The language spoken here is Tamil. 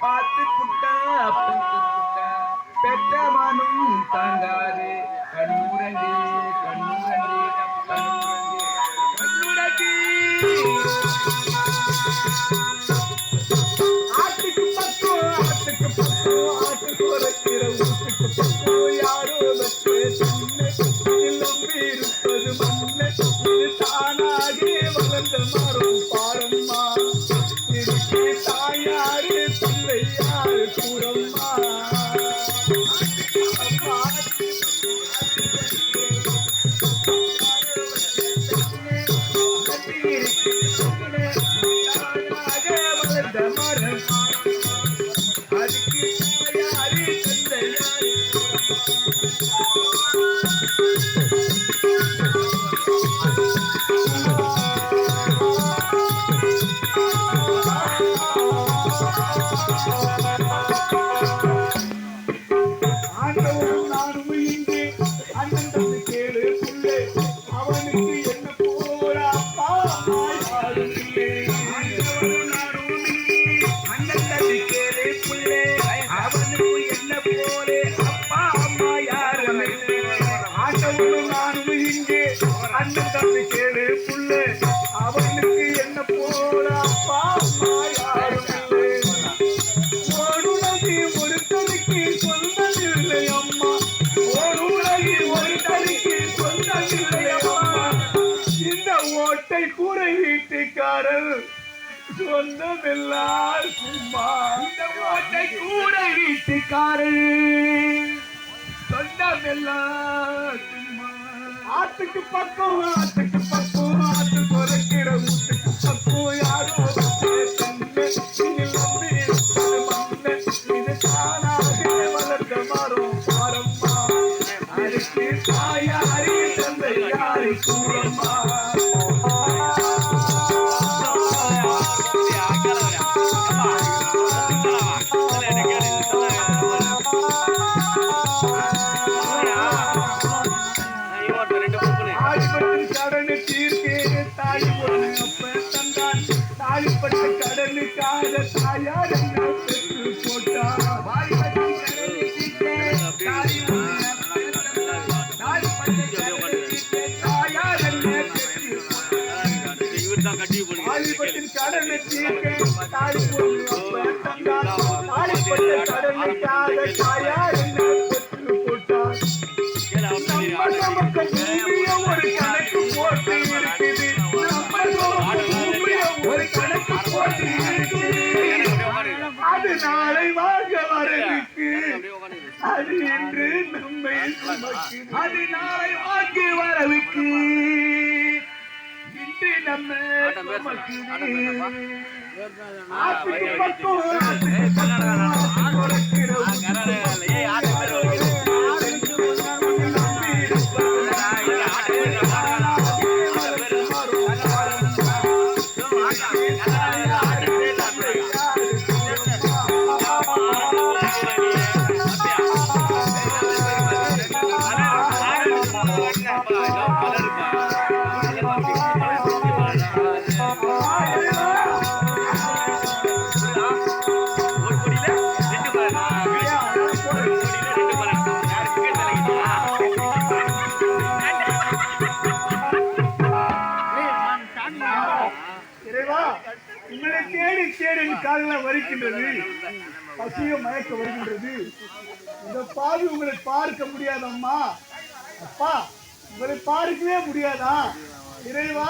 பார்த்து புட்டா பார்த்து புட்டா பெற்ற மனும் தாங்காது. கண்ணுரங்கு கண்ணுரங்கு கண்ணுரங்கு கண்ணுரங்கு ஆட்டுக்கு பக்கம் ஆட்டுக்கு பக்கம் ஆட்டுக்கு உரைக்கிற ஊட்டுக்கு பக்கம் யாரோ வச்சு நம்பி இருப்பது வளர்ந்த மரம் சொந்தமில்லை அம்மா ஓடுலகி ஒரு தனிக்கு சொந்தமில்லை அம்மா இந்த ஓட்டை கூரை வீட்டுக்காரர் சொந்தமில்லா சும்மா இந்த ஓட்டை கூரை வீட்டுக்காரர் சொந்தமில்லா சும்மா ஆத்துக்கு பக்கம் ஆத்துக்கு பக்கம் ஆத்து குறைக்கிற வீட்டுக்கு பக்கம் யாரும் தாலிப்பட்டு கடனுக்காக தாயார் என்ன பெற்று போட்டா நமக்கு ஒரு கணக்கு போட்டு இருக்குது ஒரு கணக்கு போட்டு இருக்குது அது நாளை வாங்க அது நம்மை அது நாளை வரவுக்கு இன்று நம்ம. ஆத்துக்கு பக்கம், கொடுக்கிற இறைவா உங்களை தேடி தேடி என் காதெல்லாம் வரிக்கின்றது பசிய மயக்க வருகின்றது. இந்த பாவி உங்களை பார்க்க முடியாதம்மா. அப்பா உங்களை பார்க்கவே முடியாதா? இறைவா.